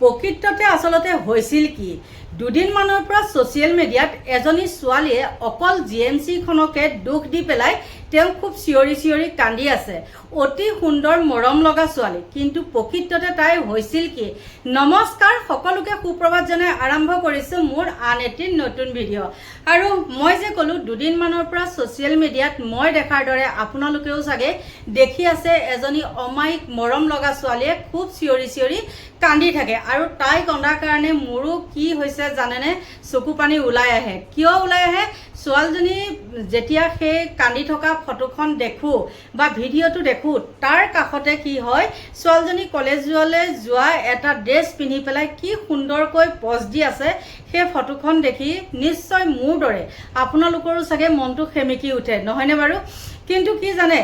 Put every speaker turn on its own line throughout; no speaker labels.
প্ৰকৃততে আচলতে হৈছিল কি? দুদিনমানৰ পৰা ছ'চিয়েল মিডিয়াত এজনী ছোৱালীয়ে অকল জি এম চিখনকে দোষ দি পেলাই তেওঁ খুব চিঞৰি চিঞৰি কান্দি আছে। অতি সুন্দৰ মৰম লগা ছোৱালী। কিন্তু প্ৰকৃততে তাই হৈছিল কি? নমস্কাৰ, সকলোকে সুপ্ৰভাত জনাই আৰম্ভ কৰিছোঁ মোৰ আন এটি নতুন ভিডিঅ' আৰু মই যে ক'লোঁ দুদিনমানৰ পৰা ছ'চিয়েল মিডিয়াত মই দেখাৰ দৰে আপোনালোকেও চাগে দেখি আছে এজনী অমায়িক মৰম লগা ছোৱালীয়ে খুব চিঞৰি চিঞৰি কান্দি থাকে। আৰু তাই কন্দাৰ কাৰণে মোৰো কি হৈছে জানেনে? চকু পানী ওলাই আহে। কিয় ওলাই আহে? ছোৱালীজনী যেতিয়া সেই কান্দি থকা ফটোখন দেখোঁ বা ভিডিঅ'টো দেখোঁ তাৰ কাষতে কি হয়? ছোৱালীজনী কলেজলৈ যোৱা এটা ড্ৰেছ পিন্ধি পেলাই কি সুন্দৰকৈ পজ দি আছে সেই ফটোখন দেখি নিশ্চয় মোৰ দৰে। আপোনালোকৰো চাগে মনটো সেমেকি উঠে নহয়নে বাৰু? কিন্তু কি জানে?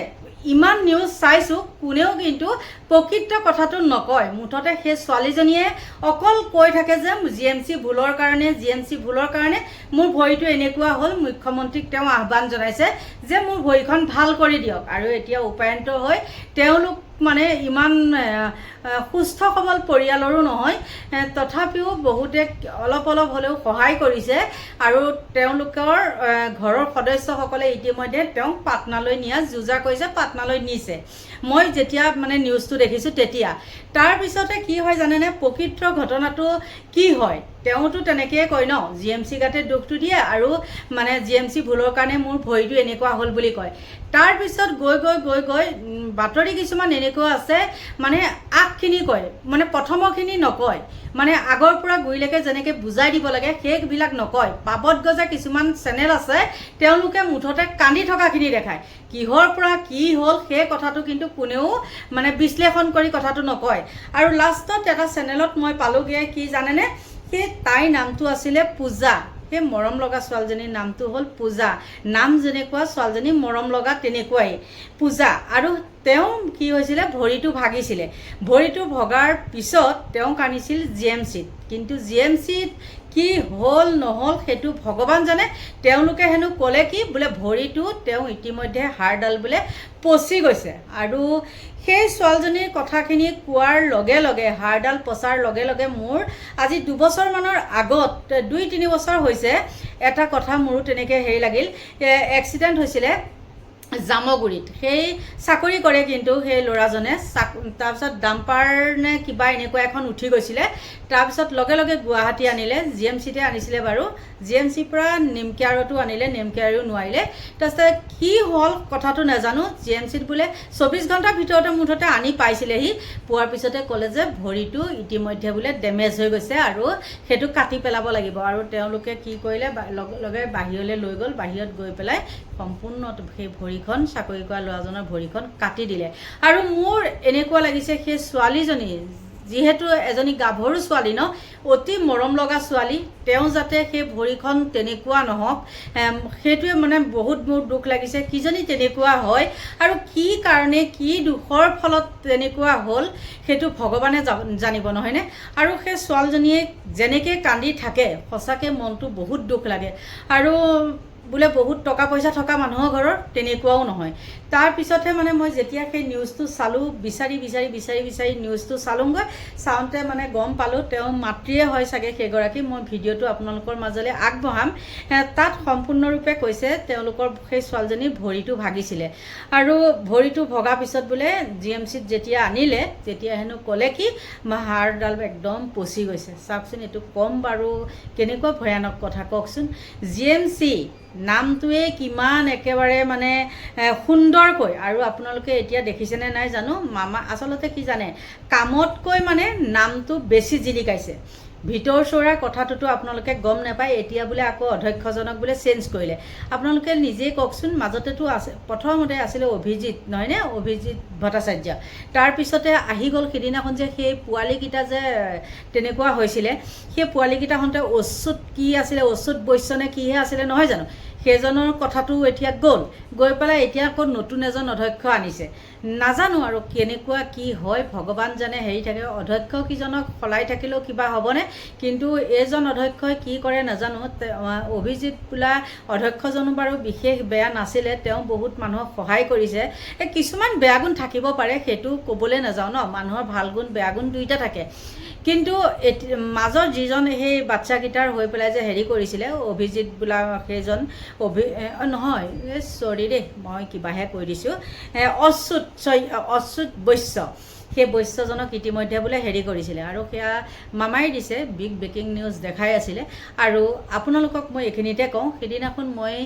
ইমান নিউজ চাইছোঁ কোনেও কিন্তু প্ৰকৃত কথাটো নকয়। মুঠতে সেই ছোৱালীজনীয়ে অকল কৈ থাকে যে জি এম চি ভুলৰ কাৰণে জি এম চি ভুলৰ কাৰণে মোৰ ভৰিটো এনেকুৱা হ'ল মুখ্যমন্ত্ৰীক তেওঁ আহ্বান জনাইছে যে মোৰ ভৰিখন ভাল কৰি দিয়ক। আৰু এতিয়া উপায়ন্ত হৈ তেওঁলোক মানে ইমান সুস্থ সবল পৰিয়ালৰো নহয় তথাপিও বহুতে অলপ অলপ হ'লেও সহায় কৰিছে আৰু তেওঁলোকৰ ঘৰৰ সদস্যসকলে ইতিমধ্যে তেওঁক পাটনালৈ নিয়া, যোজা কৰিছে, পাটনালৈ নিছে। মই যেতিয়া মানে নিউজটো দেখিছোঁ তেতিয়া। তাৰপিছতে কি হয় জানেনে? প্ৰকৃত ঘটনাটো কি হয়? তেওঁতো তেনেকৈয়ে কয় ন জি এম চি গাতে দুখটো দিয়ে আৰু মানে জি এম চি ভুলৰ কাৰণে মোৰ ভৰিটো এনেকুৱা হ'ল বুলি কয়। তাৰপিছত গৈ গৈ গৈ গৈ বাতৰি কিছুমান এনেকুৱা আছে মানে আগখিনি কয় মানে প্ৰথমৰখিনি নকয়। মানে আগৰ পৰা গুৰিলৈকে যেনেকৈ বুজাই দিব লাগে সেইবিলাক নকয়। পাবত গজা কিছুমান চেনেল আছে তেওঁলোকে মুঠতে কান্দি থকাখিনি দেখায়। কিহৰ পৰা কি হ'ল সেই কথাটো কিন্তু কোনেও মানে বিশ্লেষণ কৰি কথাটো নকয়। আৰু লাষ্টত এটা চেনেলত মই পালোগৈ কি জানেনে? সেই তাইৰ নামটো আছিলে পূজা। সেই মৰম লগা ছোৱালীজনীৰ নামটো হ'ল পূজা। নাম যেনেকুৱা, ছোৱালীজনী মৰম লগা তেনেকুৱাই। পূজা। আৰু তেওঁ কি হৈছিলে? ভৰিটো ভাগিছিলে। ভৰিটো ভগাৰ পিছত তেওঁক আনিছিল জি এম চিত। কিন্তু জি এম চিত কি হ'ল নহ'ল সেইটো ভগৱান জানে। তেওঁলোকে হেনো ক'লে কি বোলে ভৰিটো তেওঁ ইতিমধ্যে হাড়ডাল বোলে পচি গৈছে। আৰু সেই ছোৱালীজনীৰ কথাখিনি কোৱাৰ লগে লগে হাড়ডাল পচাৰ লগে লগে মোৰ আজি দুবছৰমানৰ আগত দুই তিনি বছৰ হৈছে এটা কথা মোৰো তেনেকৈ হেৰি লাগিল এক্সিডেণ্ট হৈছিলে। জামগুৰিত। সেই চাকৰি কৰে কিন্তু সেই ল'ৰাজনে। চাক তাৰপিছত ডাম্পাৰ নে কিবা এনেকুৱা এখন উঠি গৈছিলে। তাৰপিছত লগে লগে গুৱাহাটী আনিলে জি এম চিতে আনিছিলে বাৰু। জি এম চিৰ পৰা নেমকেয়াৰতো আনিলে নেমকেয়াৰো নোৱাৰিলে। তাৰপিছত কি হ'ল কথাটো নাজানো। জি এম চিত বোলে চৌবিছ ঘণ্টাৰ ভিতৰতে মুঠতে আনি পাইছিলেহি। পোৱাৰ পিছতে ক'লে যে ভৰিটো ইতিমধ্যে বোলে ডেমেজ হৈ গৈছে আৰু সেইটো কাটি পেলাব লাগিব। আৰু তেওঁলোকে কি কৰিলে লগে লগে বাহিৰলৈ লৈ গ'ল। বাহিৰত গৈ পেলাই সম্পূৰ্ণ সেই ভৰিখন, চাকৰি কৰা ল'ৰাজনৰ ভৰিখন কাটি দিলে। আৰু মোৰ এনেকুৱা লাগিছে, সেই ছোৱালীজনী, যিহেতু এজনী গাভৰু ছোৱালী ন, অতি মৰম লগা ছোৱালী, তেওঁ যাতে সেই ভৰিখন তেনেকুৱা নহওক সেইটোৱে মানে বহুত মোৰ দুখ লাগিছে, কিজনী তেনেকুৱা হয় আৰু কি কাৰণে, কি দুখৰ ফলত তেনেকুৱা হ'ল, সেইটো ভগৱানে জানিব, নহয়নে? আৰু সেই ছোৱালীজনীয়ে যেনেকৈ কান্দি থাকে, সঁচাকৈ মনটো বহুত দুখ লাগে। আৰু বোলে বহুত টকা পইচা থকা মানুহৰ ঘৰৰ তেনেকুৱাও নহয়। তাৰপিছতহে মানে মই যেতিয়া সেই নিউজটো চালোঁ বিচাৰি বিচাৰি বিচাৰি বিচাৰি নিউজটো চালোঁগৈ চাওঁতে মানে গম পালোঁ তেওঁ মাতৃয়ে হয় চাগে সেইগৰাকী মই ভিডিঅ'টো আপোনালোকৰ মাজলৈ আগবঢ়াম। তাত সম্পূৰ্ণৰূপে কৈছে তেওঁলোকৰ সেই ছোৱালীজনীৰ ভৰিটো ভাগিছিলে। আৰু ভৰিটো ভগাৰ পিছত বোলে জি এম চিত যেতিয়া আনিলে তেতিয়া হেনো ক'লে কি হাড়ডাল একদম পচি গৈছে। চাওকচোন এইটো কম বাৰু কেনেকুৱা ভয়ানক কথা কওকচোন। জি এম চি নামটোৱে কিমান একেবাৰে মানে সুন্দৰকৈ, আৰু আপোনালোকে এতিয়া দেখিছেনে নাই জানো? মামা, আচলতে কি জানে? কামতকৈ মানে নামটো বেছি জিলিকাইছে। ভিতৰ চোৰাৰ কথাটোতো আপোনালোকে গম নাপায়। এতিয়া বোলে আকৌ অধ্যক্ষজনক বোলে চেঞ্জ কৰিলে। আপোনালোকে নিজেই কওকচোন, মাজতেতো আছে প্ৰথমতে আছিলে অভিজিত নহয়নে অভিজিত ভট্টাচাৰ্য। তাৰপিছতে আহি গ'ল সিদিনাখন যে সেই পোৱালিকেইটা যে, তেনেকুৱা হৈছিলে। সেই পোৱালিকেইটা হওঁতে অচ্যুত কি আছিলে অচ্যুত বৈশ্যনে কিহে আছিলে, নহয় জানো? সেইজনৰ কথাটো এতিয়া গ'ল। গৈ পেলাই এতিয়া আকৌ নতুন এজন অধ্যক্ষ আনিছে। নাজানো আৰু কেনেকুৱা কি হয়, ভগৱান জানে হেৰি থাকে, অধ্যক্ষ কিজনক সলাই থাকিলেও কিবা হ'বনে? কিন্তু এইজন অধ্যক্ষই কি কৰে নাজানো। অভিজিত বোলা অধ্যক্ষজনো বাৰু বিশেষ বেয়া নাছিলে, তেওঁ বহুত মানুহক সহায় কৰিছে। এই কিছুমান বেয়া গুণ থাকিব পাৰে, সেইটো ক'বলৈ নাযাওঁ ন। মানুহৰ ভালো গুণ, বেয়া গুণ দুইটা থাকে। কিন্তু মাজৰ যিজন সেই বাচ্ছাকেইটাৰ হৈ পেলাই যে হেৰি কৰিছিলে, অভিজিত বোলা সেইজন অভি নহয় চৰি দেই মই কিবাহে কৈ দিছোঁ। অচ্যুত অচ্যুত বৈশ্য। সেই বৈশ্যজনক ইতিমধ্যে বোলে হেৰি কৰিছিলে আৰু সেয়া মামাই দিছে বিগ ব্ৰেকিং নিউজ দেখাই আছিলে। আৰু আপোনালোকক মই এইখিনিতে কওঁ সেইদিনাখন মই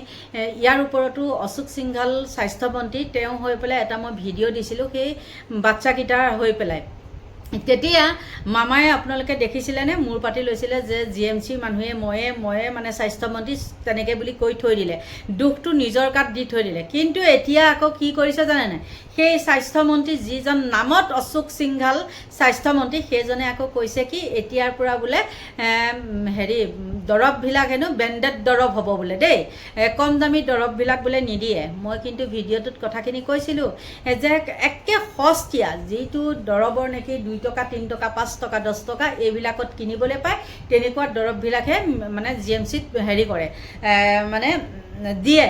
ইয়াৰ ওপৰতো অশোক সিংঘাল স্বাস্থ্যমন্ত্ৰী তেওঁ হৈ পেলাই এটা মই ভিডিঅ' দিছিলোঁ সেই বাচ্ছাকেইটাৰ হৈ পেলাই। তেতিয়া মামাই আপোনালোকে দেখিছিলেনে? মূৰ পাতি লৈছিলে যে জি এম চিৰ মানুহে ময়ে ময়ে মানে স্বাস্থ্যমন্ত্ৰী তেনেকৈ বুলি কৈ থৈ দিলে। দুখটো নিজৰ গাত দি থৈ দিলে। কিন্তু এতিয়া আকৌ কি কৰিছে জানে নাই সেই স্বাস্থ্যমন্ত্ৰী যিজন নামত অশোক সিংঘাল স্বাস্থ্যমন্ত্ৰী, সেইজনে আকৌ কৈছে কি, এতিয়াৰ পৰা বোলে হেৰি দৰৱবিলাক হেনো ব্ৰেণ্ডেড দৰৱ হ'ব বোলে দেই। কম দামী দৰৱবিলাক বোলে নিদিয়ে। মই কিন্তু ভিডিঅ'টোত কথাখিনি কৈছিলোঁ যে একে সস্তীয়া যিটো দৰৱৰ নেকি দুই টকা, তিনি টকা, পাঁচ টকা, দহ টকা এইবিলাকত কিনিবলৈ পায়, তেনেকুৱা দৰৱবিলাকহে মানে জি এম চিত হেৰি কৰে মানে দিয়ে।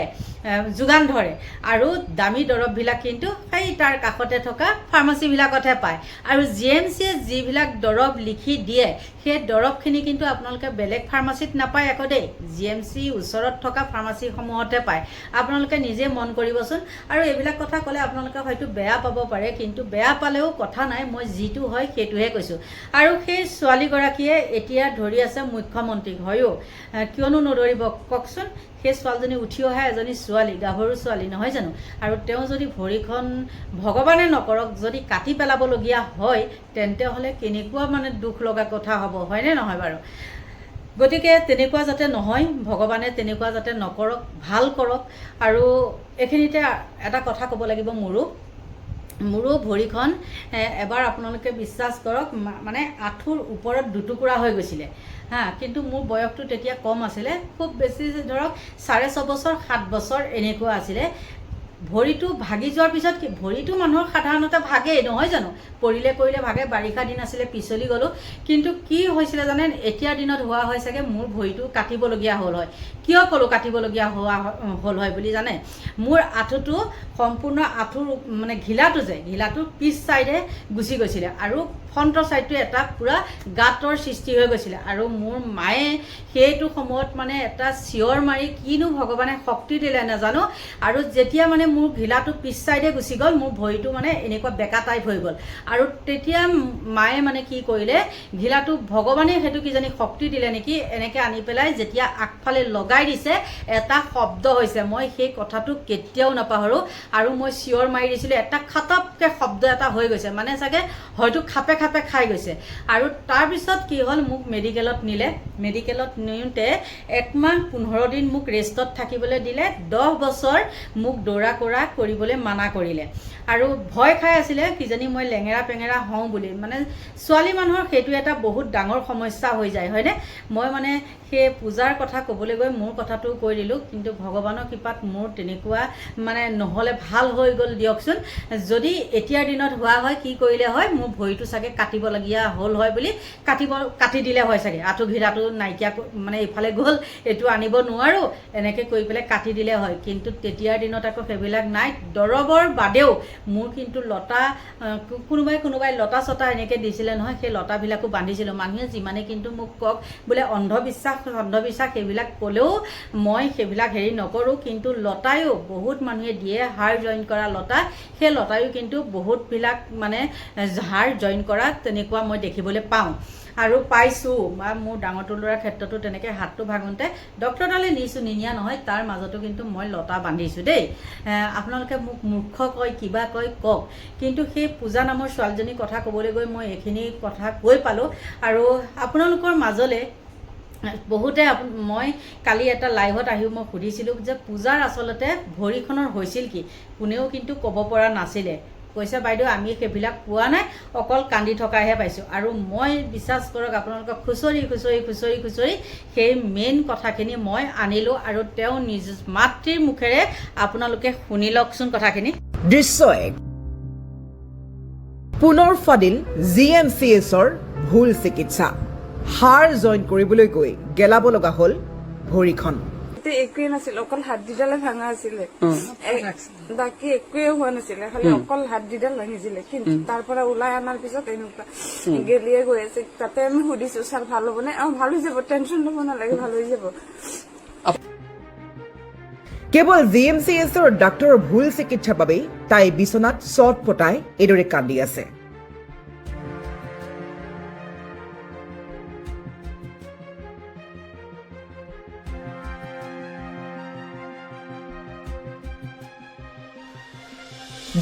যোগান ধৰে। আৰু দামী দৰৱবিলাক কিন্তু সেই তাৰ কাষতে থকা ফাৰ্মাচীবিলাকতহে পায়। আৰু জি এম চিয়ে যিবিলাক দৰৱ লিখি দিয়ে সেই দৰৱখিনি কিন্তু আপোনালোকে বেলেগ ফাৰ্মাচীত নাপায় আকৌ দেই। জি এম চি ওচৰত থকা ফাৰ্মাচীসমূহতে পায়। আপোনালোকে নিজে মন কৰিবচোন। আৰু এইবিলাক কথা ক'লে আপোনালোকে হয়তো বেয়া পাব পাৰে কিন্তু বেয়া পালেও কথা নাই মই যিটো হয় সেইটোহে কৈছোঁ। আৰু সেই ছোৱালীগৰাকীয়ে এতিয়া ধৰি আছে মুখ্যমন্ত্ৰীক। হয়ো কিয়নো নধৰিব কওকচোন। সেই ছোৱালীজনী উঠি অহা এজনী ছোৱালী গাভৰু ছোৱালী নহয় জানো? আৰু তেওঁ যদি ভৰিখন ভগৱানে নকৰক যদি কাটি পেলাবলগীয়া হয় তেন্তে হ'লে কেনেকুৱা মানে দুখ লগা কথা হ'ব হয়নে নহয় বাৰু? গতিকে তেনেকুৱা যাতে নহয় ভগৱানে তেনেকুৱা যাতে নকৰক ভাল কৰক। আৰু এইখিনিতে এটা কথা ক'ব লাগিব মোৰো। মোৰো ভৰিখন এবাৰ আপোনালোকে বিশ্বাস কৰক মানে আঁঠুৰ ওপৰত দুটুকুৰা হৈ গৈছিলে। হা কিন্তু মোৰ বয়সটো তেতিয়া কম আছিলে। খুব বেছি ধৰক চাৰে ছবছৰ সাত বছৰ এনেকুৱা আছিলে। ভৰিটো ভাগি যোৱাৰ পিছত কি ভৰিটো মানুহৰ সাধাৰণতে ভাগেই নহয় জানো? পৰিলে কৰিলে ভাগে বাৰিষা দিন আছিলে পিছলি গ'লোঁ। কিন্তু কি হৈছিলে জানে এতিয়াৰ দিনত হোৱা হয় চাগে মোৰ ভৰিটো কাটিবলগীয়া হ'ল হয়। কিয় ক'লোঁ কাটিবলগীয়া হোৱা হ'ল হয় বুলি জানে? মোৰ আঁঠুটো সম্পূৰ্ণ আঁঠুৰ মানে ঘিলাটো যে ঘিলাটোৰ পিছ চাইডে গুচি গৈছিলে। আৰু ফ্ৰণ্টৰ চাইডটো এটা পূৰা গাঁতৰ সৃষ্টি হৈ গৈছিলে। আৰু মোৰ মায়ে সেইটো সময়ত মানে এটা চিঞৰ মাৰি কিনো ভগৱানে শক্তি দিলে নাজানো। আৰু যেতিয়া মানে মোৰ ঘিলাটো পিছ চাইডে গুচি গ'ল, মোৰ ভৰিটো মানে এনেকুৱা বেকা টাইপ হৈ গ'ল। আৰু তেতিয়া মায়ে মানে কি কৰিলে, ঘিলাটো ভগৱানে সেইটো কিজানি শক্তি দিলে নেকি, এনেকৈ আনি পেলাই যেতিয়া আগফালে লগাই দিছে, এটা শব্দ হৈছে। মই সেই কথাটো কেতিয়াও নাপাহৰোঁ। আৰু মই চিঞৰ মাৰি দিছিলোঁ, এটা খাটাপকৈ শব্দ এটা হৈ গৈছে। মানে চাগে হয়তো খাপে খাপে খাই গৈছে। আৰু তাৰপিছত কি হ'ল মোক মেডিকেলত নিলে। মেডিকেলত নিওঁতে একমাহ পোন্ধৰ দিন মোক ৰেষ্টত থাকিবলৈ দিলে। দহ বছৰ মোক দৌৰা কৰা কৰিবলৈ মানা কৰিলে। আৰু ভয় খাই আছিলে কিজানি মই লেঙেৰা পেঙেৰা হওঁ বুলি। মানে ছোৱালী মানুহৰ সেইটো এটা বহুত ডাঙৰ সমস্যা হৈ যায় হয়নে? মই মানে সেই পূজাৰ কথা ক'বলৈ গৈ মোৰ কথাটো কৈ দিলোঁ, কিন্তু ভগৱানৰ কৃপাত মোৰ তেনেকুৱা মানে নহ'লে ভালো হৈ গ'ল দিয়কচোন। যদি এতিয়াৰ দিনত হোৱা হয়, কি কৰিলে হয়, মোৰ ভৰিটো চাগে কাটিবলগীয়া হ'ল হয় বুলি কাটিব, কাটি দিলে হয় চাগে। আঁঠু নাইকিয়া মানে ইফালে গ'ল, এইটো আনিব নোৱাৰোঁ, এনেকৈ কৰি পেলাই কাটি দিলে হয়। কিন্তু তেতিয়াৰ দিনত আকৌ সেইবিলাক নাই। দৰৱৰ বাদেও মোৰ কিন্তু লতা কোনোবাই কোনোবাই লতা চতা এনেকৈ দিছিলে নহয়, সেই লতাবিলাকো বান্ধিছিলোঁ। মানুহে যিমানে কিন্তু মোক কওক, বোলে অন্ধবিশ্বাস অন্ধবিশ্বাস সেইবিলাক ক'লেও মই সেইবিলাক হেৰি নকৰোঁ, কিন্তু লতায়ো বহুত মানুহে দিয়ে হাৰ জইন কৰা লতা। সেই লতায়ো কিন্তু বহুতবিলাক মানে হাৰ জইন কৰা তেনেকুৱা মই দেখিবলৈ পাওঁ। আৰু পাইছোঁ, বা মোৰ ডাঙৰটো ল'ৰাৰ ক্ষেত্ৰতো তেনেকৈ হাতটো ভাঙোতে ডক্তৰ তালৈ নিছোঁ, নিনিয়া নহয়, তাৰ মাজতো কিন্তু মই লতা বান্ধিছোঁ দেই। আপোনালোকে মোক মূৰ্খ কয়, কিবা কয়, কওক। কিন্তু সেই পূজা নামৰ ছোৱালীজনীৰ কথা ক'বলৈ গৈ মই এইখিনি কথা কৈ পালোঁ। আৰু আপোনালোকৰ মাজলৈ বহুতে মই কালি এটা লাইভত আহি মই সুধিছিলোঁ যে পূজাৰ আচলতে ভৰিখনৰ হৈছিল কি? কোনেও কিন্তু ক'ব পৰা নাছিলে। কৈছে বাইদেউ আমি সেইবিলাক পোৱা নাই অকল কান্দি থকাহে পাইছোঁ। আৰু মই বিশ্বাস কৰক আপোনালোকক খুচৰি খুচৰি খুচৰি খুচৰি সেই মেইন কথাখিনি মই আনিলোঁ আৰু তেওঁ নিজ মাতৃৰ মুখেৰে আপোনালোকে শুনি লওকচোন কথাখিনি।
দৃশ্য এক পুনৰ ফাদিল জি এম চি এছৰ ভুল চিকিৎসা। সাৰ জইন কৰিবলৈ গৈ গেলাব লগা হ'ল ভৰিখন।
গোটেই নাছিল অকল হাড্ডিডালে ভাঙা আছিলে। বাকী একোৱে হোৱা নাছিলে খালি অকল হাড্ডিডাল ভাঙিছিলে। কিন্তু তাৰ পৰা ওলাই অনাৰ পিছত এনেকুৱা গেলিয়ে গৈ আছে। তাতে আমি সুধিছো ছাৰ ভালো হ'বনে অ ভালো হৈ যাব টেনচন ল'ব নালাগে ভালো হৈ যাব।
কেৱল জি এম চি এছৰ ডাক্তৰৰ ভুল চিকিৎসাৰ বাবেই তাই বিচনাত চট পতাই এইদৰে কান্দি আছে।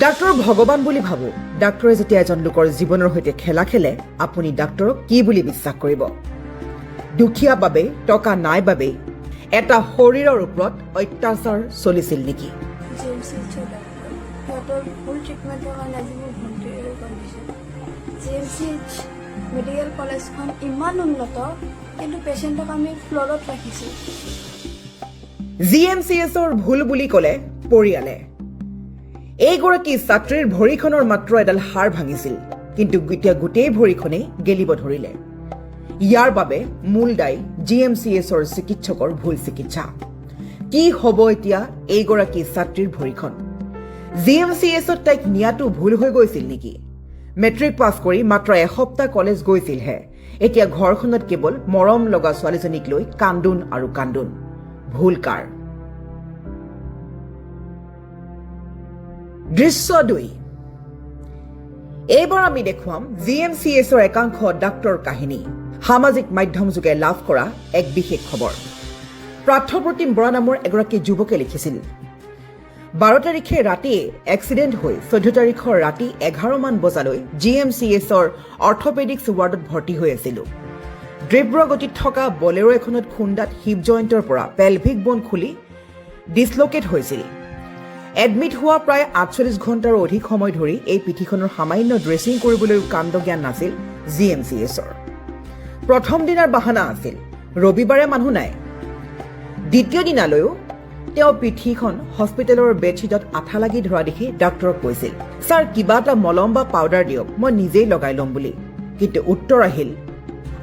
ডাক্তৰ ভগৱান বুলি ভাবো। ডাক্তৰে যেতিয়া এজন লোকৰ জীৱনৰ সৈতে খেলা খেলে আপুনি ডাক্তৰক কি বুলি বিশ্বাস কৰিব? দুখীয়া বাবে টকা নাই বাবেই এটা শৰীৰৰ ওপৰত অত্যাচাৰ চলিছিল নেকি?
মেডিকেল কলেজখন ইমান উন্নত কিন্তু পেচেণ্টক আমি ফ্ল'ৰত ৰাখিছোঁ
জি এম চি এছৰ ভুল বুলি ক'লে পৰিয়ালে। এইগৰাকী ছাত্ৰীৰ ভৰিখনৰ মাত্ৰ এডাল হাড় ভাঙিছিল কিন্তু এতিয়া গোটেই ভৰিখনেই গেলিব ধৰিলে। ইয়াৰ বাবে মূল দায়ী জি এম চি এছৰ চিকিৎসকৰ ভুল চিকিৎসা। কি হ'ব এতিয়া এইগৰাকী ছাত্ৰীৰ ভৰিখন? জি এম চি এছত তাইক নিয়াটো ভুল হৈ গৈছিল নেকি? মেট্ৰিক পাছ কৰি মাত্ৰ এসপ্তাহ কলেজ গৈছিলহে। এতিয়া ঘৰখনত কেৱল মৰম লগা ছোৱালীজনীক লৈ কান্দোন আৰু কান্দোন। ভুল কাৰ? দৃশ্য দুই। এইবাৰ আমি দেখুৱাম জি এম চি এছৰ একাংশ ডাক্তৰ কাহিনী। সামাজিক মাধ্যম যোগে লাভ কৰা এক বিশেষ খবৰ। প্ৰাৰ্থপ্ৰতিম বৰা নামৰ এগৰাকী যুৱকে লিখিছিল বাৰ তাৰিখে ৰাতিয়ে এক্সিডেণ্ট হৈ চৈধ্য তাৰিখৰ ৰাতি এঘাৰমান বজালৈ জি এম চি এছৰ অৰ্থপেডিক্স ৱাৰ্ডত ভৰ্তি হৈ আছিলো। তীব্ৰ গতিত থকা বলেৰো এখনত খুন্দাত হিপ জইণ্টৰ পৰা পেলভিক বন খুলি ডিছলকেট হৈছিল। এডমিট হোৱা প্ৰায় আঠচল্লিছ ঘণ্টাৰো অধিক সময় ধৰি এই পিঠিখনৰ সামান্য ড্ৰেছিং কৰিবলৈও কাণ্ড জ্ঞান নাছিল জি এম চি এছৰ প্ৰথম দিনাৰ বাহানা আছিল ৰবিবাৰে মানুহ নাই। দ্বিতীয় দিনালৈও তেওঁ পিঠিখন হস্পিটেলৰ বেডশ্বীটত আঠা লাগি ধৰা দেখি ডাক্তৰক কৈছিল ছাৰ কিবা এটা মলম বা পাউডাৰ দিয়ক মই নিজেই লগাই ল'ম বুলি। কিন্তু উত্তৰ আহিল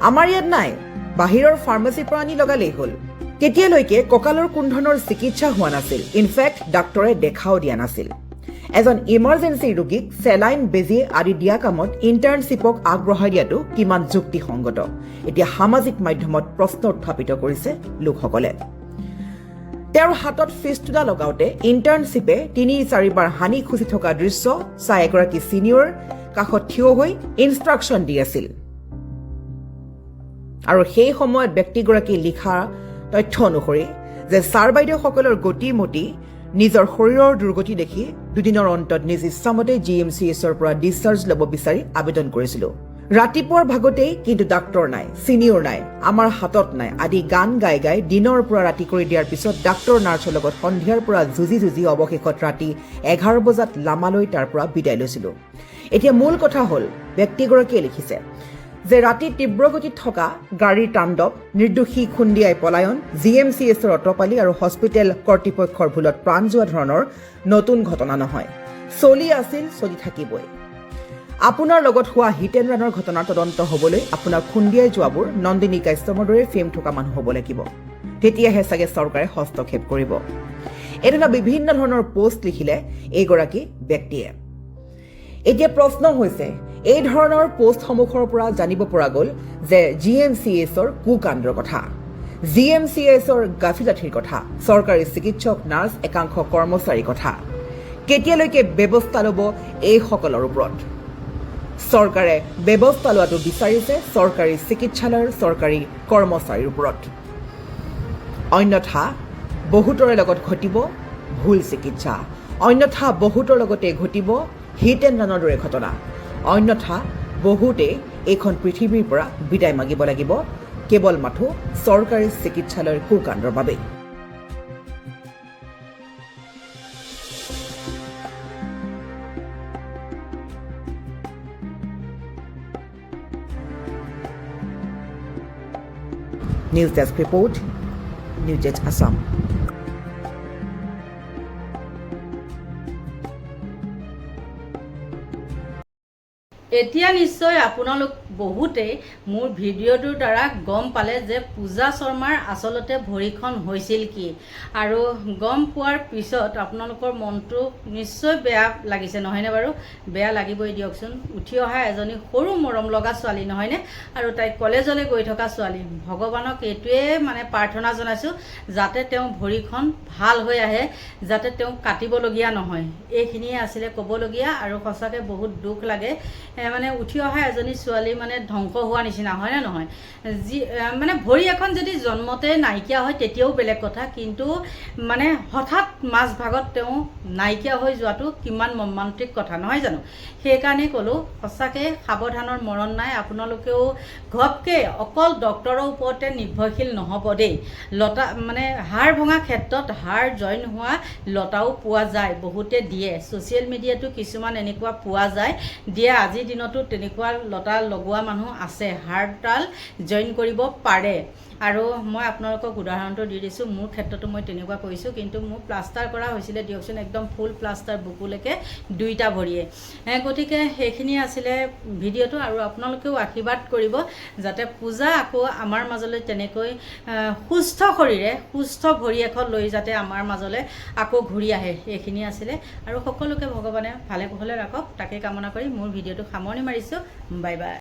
আমাৰ ইয়াত নাই বাহিৰৰ ফাৰ্মাচীৰ পৰা আনি লগালেই হ'ল। তেতিয়ালৈকে কঁকালৰ কুণ্ঠনৰ চিকিৎসা হোৱা নাছিল? ইনফেক্ট ডাক্তৰে দেখাও দিয়া নাছিল। এজন ইমাৰ্জেঞ্চি ৰোগীক চেলাইন বেজী আদি দিয়া কামত ইণ্টাৰ্ণশ্বিপক আগবঢ়াই দিয়াটো কিমান যুক্তিসংগত? এতিয়া সামাজিক মাধ্যমত প্ৰশ্ন উত্থাপিত কৰিছে লোকসকলে। তেওঁৰ হাতত ফিষ্টুডা লগাওঁতে ইণ্টাৰ্ণশ্বিপে তিনি চাৰিবাৰ হানি খুচি থকা দৃশ্য চাই এগৰাকী ছিনিয়ৰ কাষত থিয় হৈ ইনষ্ট্ৰাকশ্যন দি আছিল। আৰু সেই সময়ত ব্যক্তিগৰাকী লিখা তথ্য অনুসৰি যে ছাৰ বাইদেউসকলৰ গতি মতি নিজৰ শৰীৰৰ দুৰ্গতি দেখি দুদিনৰ অন্তত নিজ ইচ্ছামতে জি এম চি এছৰ পৰা ডিছচাৰ্জ ল'ব বিচাৰি আবেদন কৰিছিলো। ৰাতিপুৱাৰ ভাগতেই কিন্তু ডাক্তৰ নাই ছিনিয়ৰ নাই আমাৰ হাতত নাই আদি গান গাই গাই দিনৰ পৰা ৰাতি কৰি দিয়াৰ পিছত ডাক্তৰ নাৰ্ছৰ লগত সন্ধিয়াৰ পৰা যুঁজি যুঁজি অৱশেষত ৰাতি এঘাৰ বজাত লামালৈ তাৰ পৰা বিদায় লৈছিলো। এতিয়া মূল কথা হ'ল ব্যক্তিগৰাকীয়ে লিখিছে যে ৰাতি তীব্ৰগতিত থকা গাড়ীৰ তাণ্ডৱ নিৰ্দোষী খুন্দিয়াই পলায়ন জি এম চি এছৰ অটপালি আৰু হস্পিটেল কৰ্তৃপক্ষৰ ভুলত প্ৰাণ যোৱা ধৰণৰ নতুন ঘটনা নহয়। চলি আছিল চলি থাকিবই। আপোনাৰ লগত হোৱা হিট এণ্ড ৰাণৰ ঘটনাৰ তদন্ত হ'বলৈ আপোনাক খুন্দিয়াই যোৱাবোৰ নন্দিনী কাশ্যমৰ দৰে ফেম থকা মানুহ হ'ব লাগিব। তেতিয়াহে চাগে চৰকাৰে হস্তক্ষেপ কৰিব। এনেকুৱা বিভিন্ন ধৰণৰ পোষ্ট লিখিলে এইগৰাকী ব্যক্তিয়ে। এতিয়া প্ৰশ্ন হৈছে এই ধৰণৰ পোষ্টসমূহৰ পৰা জানিব পৰা গ'ল যে জি এম চি এছৰ কুকাণ্ডৰ কথা। জি এম চি এছৰ গাফিলাঠিৰ কথা চৰকাৰী চিকিৎসক নাৰ্ছ একাংশ কৰ্মচাৰীৰ কথা। কেতিয়ালৈকে ব্যৱস্থা ল'ব এইসকলৰ ওপৰত? চৰকাৰে ব্যৱস্থা লোৱাটো বিচাৰিছে চৰকাৰী চিকিৎসালয়ৰ চৰকাৰী কৰ্মচাৰীৰ ওপৰত। অন্যথা বহুতৰে লগত ঘটিব ভুল চিকিৎসা। অন্যথা বহুতৰ লগতে ঘটিব হিট এণ্ড ৰাণৰ দৰে ঘটনা। অন্যথা বহুতে এইখন পৃথিৱীৰ পৰা বিদায় মাগিব লাগিব। কেৱল মাথো চৰকাৰী চিকিৎসালয়ৰ কুকাণ্ডৰ বাবেই news desk report news age Assam.
এতিয়া নিশ্চয় আপোনালোক বহুতেই মোৰ ভিডিঅ'টোৰ দ্বাৰা গম পালে যে পূজা শৰ্মাৰ আচলতে ভৰিখন হৈছিল কি। আৰু গম পোৱাৰ পিছত আপোনালোকৰ মনটো নিশ্চয় বেয়া লাগিছে নহয়নে বাৰু? বেয়া লাগিবই দিয়কচোন। উঠি অহা এজনী সৰু মৰম লগা ছোৱালী নহয়নে? আৰু তাই কলেজলৈ গৈ থকা ছোৱালী। ভগৱানক এইটোৱে মানে প্ৰাৰ্থনা জনাইছোঁ যাতে তেওঁ ভৰিখন ভাল হৈ আহে যাতে তেওঁক কাটিবলগীয়া নহয়। এইখিনিয়ে আছিলে ক'বলগীয়া আৰু সঁচাকৈ বহুত দুখ লাগে। মানে উঠি অহা এজনী ছোৱালী মানে ধ্বংস হোৱা নিচিনা হয়নে নহয়? যি মানে ভৰি এখন যদি জন্মতে নাইকিয়া হয়, তেতিয়াও বেলেগ কথা, কিন্তু মানে হঠাৎ মাজভাগত তেওঁ নাইকিয়া হৈ যোৱাটো কিমান মৰ্মান্তিক কথা, নহয় জানো? সেইকাৰণে ক'লোঁ, সঁচাকৈ সাৱধানৰ মৰণ নাই, আপোনালোকেও ঘপকৈ অকল ডক্তৰৰ ওপৰতে নিৰ্ভৰশীল নহ'ব দেই। লতা মানে হাড় ভঙা ক্ষেত্ৰত হাড় জইন হোৱা লতাও পোৱা যায়, বহুতে দিয়ে। ছ'চিয়েল মিডিয়াতো কিছুমান এনেকুৱা পোৱা যায়, দিয়ে আজিৰ দিনতো তেনেকুৱা লতা লগোৱা মানুহ আছে। হাড়ডাল জইন কৰিব পাৰে। আৰু মই আপোনালোকক উদাহৰণটো দি দিছোঁ। মোৰ ক্ষেত্ৰতো মই তেনেকুৱা কৰিছোঁ, কিন্তু মোৰ প্লাষ্টাৰ কৰা হৈছিলে, দিয়কচোন, একদম ফুল প্লাষ্টাৰ বুকুলৈকে দুইটা ভৰিয়ে। গতিকে সেইখিনি আছিলে ভিডিঅ'টো আৰু আপোনালোকেও আশীৰ্বাদ কৰিব যাতে পূজা আকৌ আমাৰ মাজলৈ তেনেকৈ সুস্থ শৰীৰে, সুস্থ ভৰি এখন লৈ যাতে আমাৰ মাজলৈ আকৌ ঘূৰি আহে। এইখিনি আছিলে। আৰু সকলোকে ভগৱানে ভালে কুশলে ৰাখক। তাকে কামনা কৰি মোৰ ভিডিঅ'টো সামৰণি মাৰিছোঁ বাই বাই